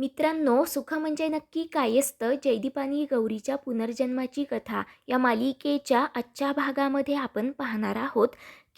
मित्रांनो सुख म्हणजे नक्की काय असतं? जयदीप आणि गौरीच्या पुनर्जन्माची कथा या मालिकेच्या आजच्या भागामध्ये आपण पाहणार आहोत.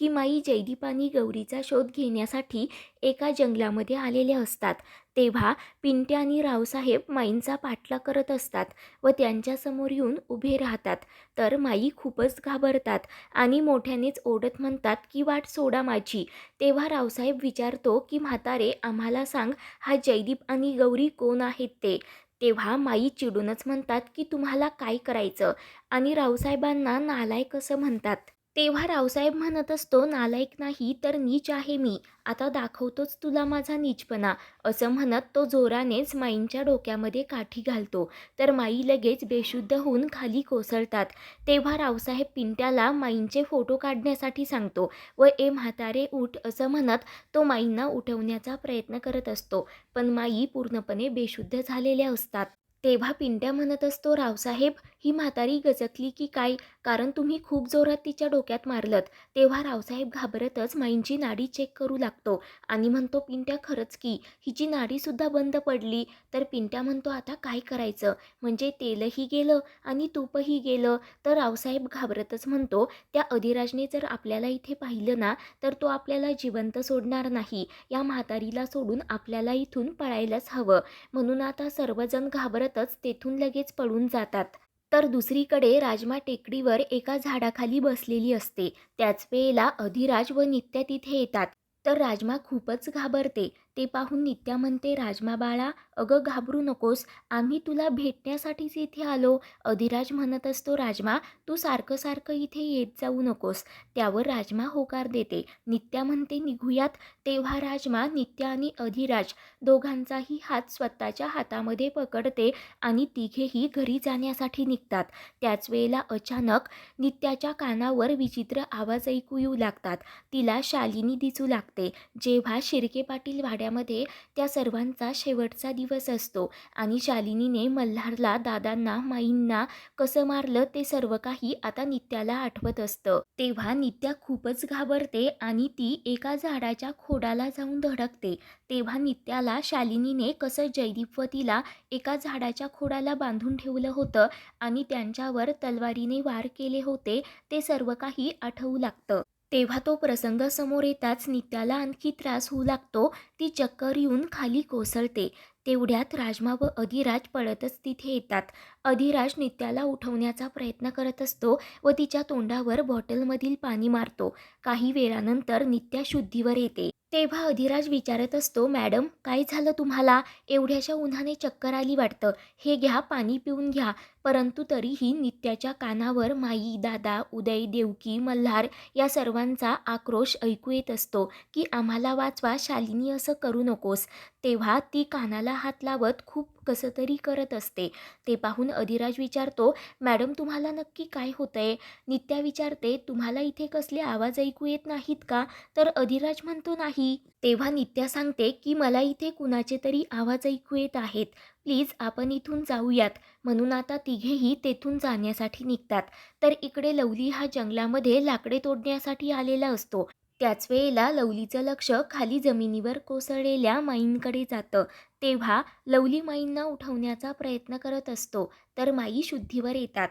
की माई जयदीप आणि गौरीचा शोध घेण्यासाठी एका जंगलामध्ये आलेले असतात. तेव्हा पिंट्या आणि रावसाहेब माईंचा पाठलाग करत असतात व त्यांच्यासमोर येऊन उभे राहतात. तर माई खूपच घाबरतात आणि मोठ्यानेच ओढत म्हणतात की वाट सोडा माझी. तेव्हा रावसाहेब विचारतो की म्हातारे आम्हाला सांग हा जयदीप आणि गौरी कोण आहेत ते? तेव्हा माई चिडूनच म्हणतात की तुम्हाला काय करायचं? आणि रावसाहेबांना नालायक असं म्हणतात. तेव्हा रावसाहेब म्हणत असतो नालायक नाही तर नीच आहे मी. आता दाखवतोच तुला माझा नीचपणा. असं म्हणत तो जोरानेच माईंच्या डोक्यामध्ये काठी घालतो. तर माई लगेच बेशुद्ध होऊन खाली कोसळतात. तेव्हा रावसाहेब पिंट्याला माईंचे फोटो काढण्यासाठी सांगतो. व ए म्हातारे उठ असं म्हणत तो माईंना उठवण्याचा प्रयत्न करत असतो. पण माई पूर्णपणे बेशुद्ध झालेल्या असतात. तेव्हा पिंट्या म्हणत असतो रावसाहेब ही म्हातारी गजकली की काय? कारण तुम्ही खूप जोरात तिच्या डोक्यात मारलत. तेव्हा रावसाहेब घाबरतच माईंची नाडी चेक करू लागतो. आणि म्हणतो पिंट्या खरंच की. हिची नाडीसुद्धा बंद पडली. तर पिंट्या म्हणतो आता काय करायचं? म्हणजे तेलही गेलं आणि तूपही गेलं तर रावसाहेब घाबरतच म्हणतो त्या अधिराजने जर आपल्याला इथे पाहिलं ना तर तो आपल्याला जिवंत सोडणार नाही. या म्हातारीला सोडून आपल्याला इथून पळायलाच हवं. म्हणून आता सर्वजण घाबरतच तेथून लगेच पळून जातात. तर दुसरीकडे राजमा टेकडीवर एका झाडाखाली बसलेली असते. त्याच वेळेला अधिराज व नित्या तिथे येतात. तर राजमा खूपच घाबरते. ते पाहून नित्या म्हणते राजमा बाळा अगं घाबरू नकोस. आम्ही तुला भेटण्यासाठीच इथे आलो. अधिराज म्हणत असतो राजमा तू सारखं सारखं इथे येत जाऊ नकोस. त्यावर राजमा होकार देते. नित्या म्हणते निघूयात. तेव्हा राजमा नित्या आणि अधिराज दोघांचाही हात स्वतःच्या हातामध्ये पकडते आणि तिघेही घरी जाण्यासाठी निघतात. त्याच वेळेला अचानक नित्याच्या कानावर विचित्र आवाज ऐकू येऊ लागतात. तिला शालिनी दिसू लागते. जेव्हा शिर्के पाटील वाड्यामध्ये त्या सर्वांचा शेवटचा दिवस असतो. आणि शालिनीने मल्हारला दादांना माईंना कसं मारलं ते सर्व काही आता नित्याला आठवत असतं. तेव्हा नित्या खूपच घाबरते आणि ती एका झाडाच्या खोडाला जाऊन धडकते. तेव्हा नित्याला शालिनीने कसं जयदीपवतीला एका झाडाच्या खोडाला बांधून ठेवलं होतं आणि त्यांच्यावर तलवारीने वार केले होते ते सर्व काही आठवू लागतं. तेव्हा तो प्रसंग समोर येताच नित्याला आणखी त्रास होऊ लागतो. ती चक्कर येऊन खाली कोसळते. तेवढ्यात राजमा व अधिराज पळतच तिथे येतात. अधिराज नित्याला उठवण्याचा प्रयत्न करत असतो व तिच्या तोंडावर बॉटलमधील पाणी मारतो. काही वेळानंतर नित्या शुद्धीवर येते. तेव्हा अधिराज विचारत असतो मॅडम काय झालं तुम्हाला? एवढ्याशा उन्हाने चक्कर आली वाटतं. हे घ्या पाणी पिऊन घ्या. परंतु तरीही नित्याच्या कानावर माई दादा उदय देवकी मल्हार या सर्वांचा आक्रोश ऐकू येत असतो की आम्हाला वाचवा शालिनी असं करू नकोस. तेव्हा ती कानाला हात लावत खूप कसं तरी करत असते. ते पाहून अधिराज विचारतो मॅडम तुम्हाला नक्की काय होतंय? नित्या विचारते तुम्हाला इथे कसले आवाज ऐकू येत नाहीत का? तर अधिराज म्हणतो नाही. तेव्हा नित्या सांगते की मला इथे कुणाचे तरी आवाज ऐकू येत आहेत. प्लीज आपण इथून जाऊयात. म्हणून आता तिघेही तेथून जाण्यासाठी निघतात. तर इकडे लवली हा जंगलामध्ये लाकडे तोडण्यासाठी आलेला असतो. त्याच वेळेला लवलीचं लक्ष खाली जमिनीवर कोसळलेल्या माईंकडे जातं. तेव्हा लवली माईंना उठवण्याचा प्रयत्न करत असतो. तर माई शुद्धीवर येतात.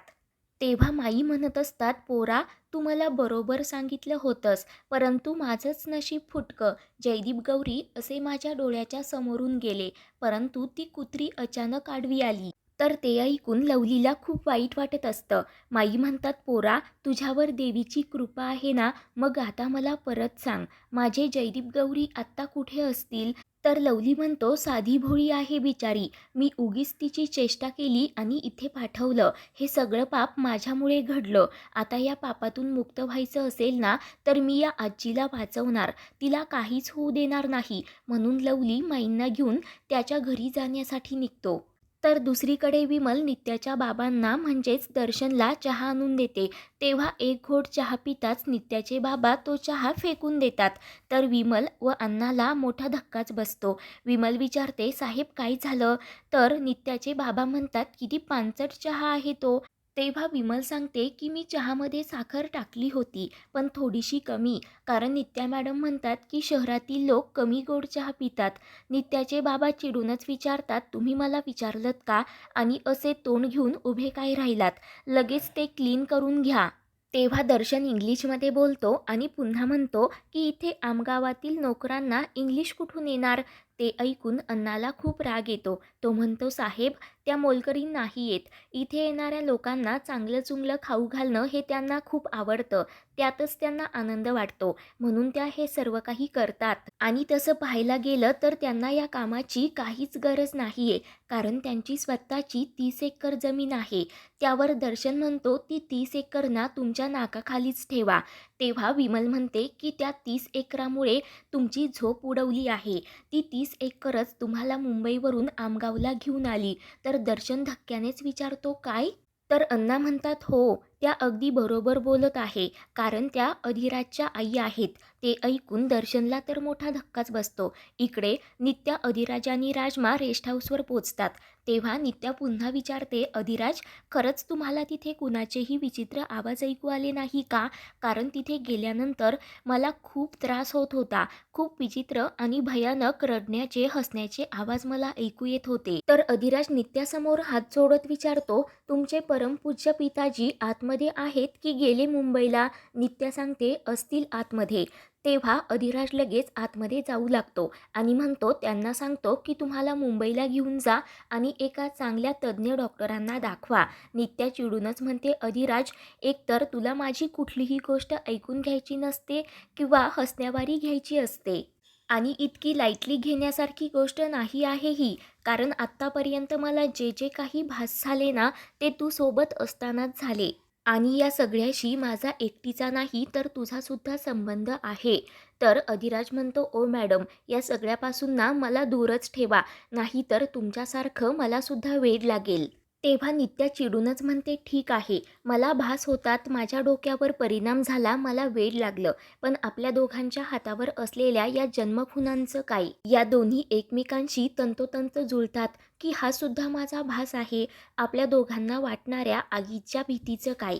तेव्हा माई म्हणत असतात पोरा तू मला बरोबर सांगितलं होतंस परंतु माझंच नशीब फुटकं. जयदीप गौरी असे माझ्या डोळ्याच्या समोरून गेले परंतु ती कुत्री अचानक आडवी आली. तर ते ऐकून लवलीला खूप वाईट वाटत असतं. माई म्हणतात पोरा तुझ्यावर देवीची कृपा आहे ना? मग आता मला परत सांग. माझे जयदीप गौरी आत्ता कुठे असतील? तर लवली म्हणतो साधी भोळी आहे बिचारी. मी उगीच तिची चेष्टा केली आणि इथे पाठवलं. हे सगळं पाप माझ्यामुळे घडलं. आता या पापातून मुक्त व्हायचं असेल ना तर मी या आजीला वाचवणार. तिला काहीच होऊ देणार नाही. म्हणून लवली माईंना घेऊन त्याच्या घरी जाण्यासाठी निघतो. तर दुसरीकडे विमल नित्याच्या बाबांना म्हणजेच दर्शनला चहा आणून देते. तेव्हा एक घोट चहा पिताच नित्याचे बाबा तो चहा फेकून देतात. तर विमल व अण्णाला मोठा धक्काच बसतो. विमल विचारते साहेब काय झालं? तर नित्याचे बाबा म्हणतात किती पांचट चहा आहे तो. तेव्हा विमल सांगते की मी चहामध्ये साखर टाकली होती पण थोडीशी कमी. कारण नित्या मॅडम म्हणतात की शहरातील लोक कमी गोड चहा पितात. नित्याचे बाबा चिडूनच विचारतात तुम्ही मला विचारलत का? आणि असे तोंड घेऊन उभे काय राहिलात? लगेच ते क्लीन करून घ्या. तेव्हा दर्शन इंग्लिशमध्ये बोलतो आणि पुन्हा म्हणतो की इथे आमगावातील नोकरांना इंग्लिश कुठून येणार? ते ऐकून अण्णाला खूप राग येतो. तो म्हणतो साहेब त्या मोलकरी नाही येत. इथे येणाऱ्या लोकांना चांगलं चुंगलं खाऊ घालणं हे त्यांना खूप आवडतं. त्यातच त्यांना आनंद वाटतो. म्हणून त्या हे सर्व काही करतात. आणि तसं पाहायला गेलं तर त्यांना या कामाची काहीच गरज नाही आहे कारण त्यांची स्वतःची तीस एकर जमीन आहे. त्यावर दर्शन म्हणतो ती तीस एकर ना तुमच्या नाकाखालीच ठेवा. तेव्हा विमल म्हणते की त्या तीस एकरामुळे तुमची झोप उडवली आहे. ती तीस एकरच तुम्हाला मुंबईवरून आमगावला घेऊन आली. तर दर्शन धक्क्यानेच विचारतो काय? तर अण्णा म्हणतात हो त्या अगदी बरोबर बोलत आहे. कारण त्या अधिराजच्या आई आहेत. ते ऐकून दर्शनला तर मोठा धक्काच बसतो. इकडे नित्या अधिराज आणि राजमा रेस्ट हाऊसवर पोचतात. तेव्हा नित्या पुन्हा विचारते अधिराज खरंच तुम्हाला तिथे कुणाचेही विचित्र आवाज ऐकू आले नाही का? कारण तिथे गेल्यानंतर मला खूप त्रास होत होता. खूप विचित्र आणि भयानक रडण्याचे हसण्याचे आवाज मला ऐकू येत होते. तर अधिराज नित्यासमोर हात जोडत विचारतो तुमचे परमपूज्य पिताजी आत्म आतमध्ये आहेत की गेले मुंबईला नित्या सांगते असतील आतमध्ये. तेव्हा अधिराज लगेच आतमध्ये जाऊ लागतो आणि म्हणतो त्यांना सांगतो की तुम्हाला मुंबईला घेऊन जा आणि एका चांगल्या तज्ज्ञ डॉक्टरांना दाखवा. नित्या चिडूनच म्हणते अधिराज एकतर तुला माझी कुठलीही गोष्ट ऐकून घ्यायची नसते किंवा हसण्यावारी घ्यायची असते. आणि इतकी लाईटली घेण्यासारखी गोष्ट नाही आहे ही. कारण आत्तापर्यंत मला जे जे काही भास झाले ना ते तू सोबत असतानाच झाले. आणि या सगळ्याशी माझा एकटीचा नाही तर तुझासुद्धा संबंध आहे. तर अधिराज म्हणतो ओ मॅडम या सगळ्यापासून ना मला दूरच ठेवा नाहीतर तुमच्यासारखं मलासुद्धा वेड लागेल. तेव्हा नित्या चिडूनच म्हणते ठीक आहे. मला भास होतात माझ्या डोक्यावर परिणाम झाला मला वेड लागलं. पण आपल्या दोघांच्या हातावर असलेल्या या जन्मखुनांचं काय? या दोन्ही एकमेकांशी तंतोतंत जुळतात की हा सुद्धा माझा भास आहे? आपल्या दोघांना वाटणाऱ्या आगीच्या भीतीचं काय?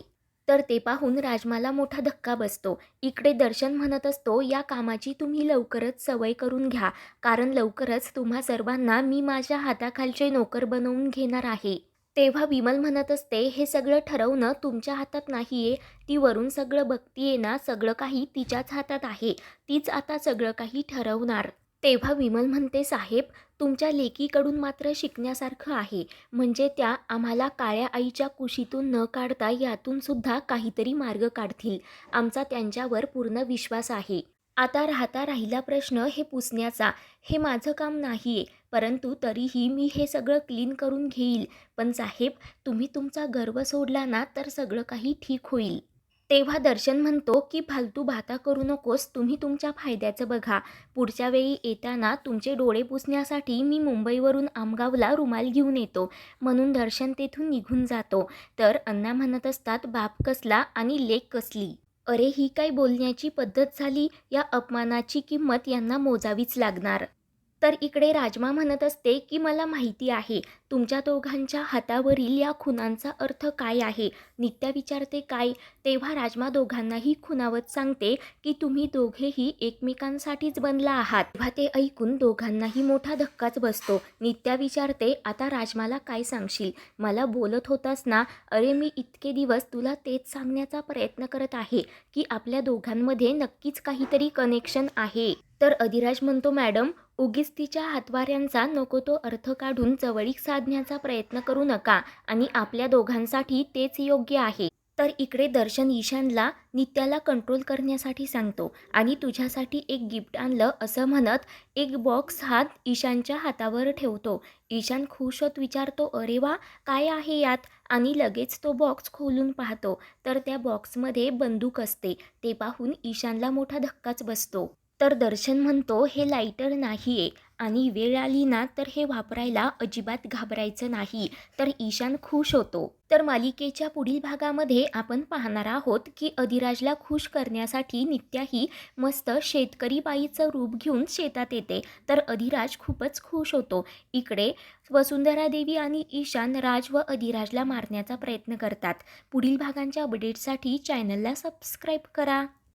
तर ते पाहून राजमाला मोठा धक्का बसतो. इकडे दर्शन म्हणत असतो या कामाची तुम्ही लवकरच सवय करून घ्या. कारण लवकरच तुम्हा सर्वांना मी माझ्या हाताखालचे नोकर बनवून घेणार आहे. तेव्हा विमल म्हणत असते हे सगळं ठरवणं तुमच्या हातात नाही आहे ती वरून सगळं बघतीये ना सगळं काही तिच्याच हातात आहे. तीच आता सगळं काही ठरवणार. तेव्हा विमल म्हणते साहेब तुमच्या लेकीकडून मात्र शिकण्यासारखं आहे. म्हणजे त्या आम्हाला काळ्या आईच्या कुशीतून न काढता यातून सुद्धा काहीतरी मार्ग काढतील. आमचा त्यांच्यावर पूर्ण विश्वास आहे. आता राहता राहिला प्रश्न हे पुसण्याचा. हे माझं काम नाही आहे परंतु तरीही मी हे सगळं क्लीन करून घेईल. पण साहेब तुम्ही तुमचा गर्व सोडला ना तर सगळं काही ठीक होईल. तेव्हा दर्शन म्हणतो की फालतू भाता करू नकोस तुम्ही तुमच्या फायद्याचं बघा. पुढच्या वेळी येताना तुमचे डोळे पुसण्यासाठी मी मुंबईवरून आमगावला रुमाल घेऊन येतो. म्हणून दर्शन तेथून निघून जातो. तर अण्णा म्हणत असतात बाप कसला आणि लेक कसली? अरे ही काय बोलण्याची पद्धत झाली? या अपमानाची किंमत यांना मोजावीच लागणार. तर इकडे राजमा म्हणत असते की मला माहिती आहे तुमच्या दोघांच्या हातावरील या खुनांचा अर्थ काय आहे? नित्या विचारते काय? तेव्हा राजमा दोघांनाही खुनावत सांगते की तुम्ही दोघेही एकमेकांसाठीच बनला आहात. तेव्हा ते ऐकून दोघांनाही मोठा धक्काच बसतो. नित्या विचारते आता राजमाला काय सांगशील? मला बोलत होतास ना? अरे मी इतके दिवस तुला तेच सांगण्याचा प्रयत्न करत आहे की आपल्या दोघांमध्ये नक्कीच काहीतरी कनेक्शन आहे. तर अधिराज म्हणतो मॅडम उगीच तिच्या हातवाऱ्यांचा नको तो अर्थ काढून जवळीक साधण्याचा प्रयत्न करू नका आणि आपल्या दोघांसाठी तेच योग्य आहे. तर इकडे दर्शन ईशानला नित्याला कंट्रोल करण्यासाठी सांगतो आणि तुझ्यासाठी एक गिफ्ट आणलं असं म्हणत एक बॉक्स हात ईशानच्या हातावर ठेवतो. ईशान खुश होत विचारतो अरे वा काय आहे यात? आणि लगेच तो बॉक्स खोलून पाहतो. तर त्या बॉक्समध्ये बंदूक असते. ते पाहून ईशानला मोठा धक्काच बसतो. तर दर्शन म्हणतो हे लाईटर नाही आहे आणि वेळ आली ना तर हे वापरायला अजिबात घाबरायचं नाही. तर ईशान खुश होतो. तर मालिकेच्या पुढील भागामध्ये आपण पाहणार आहोत की अधिराजला खुश करण्यासाठी नित्याही मस्त शेतकरी बाईचं रूप घेऊन शेतात येते. तर अधिराज खूपच खुश होतो. इकडे वसुंधरा देवी आणि ईशान राज व अधिराजला मारण्याचा प्रयत्न करतात. पुढील भागांच्या अपडेटसाठी चॅनलला सबस्क्राईब करा.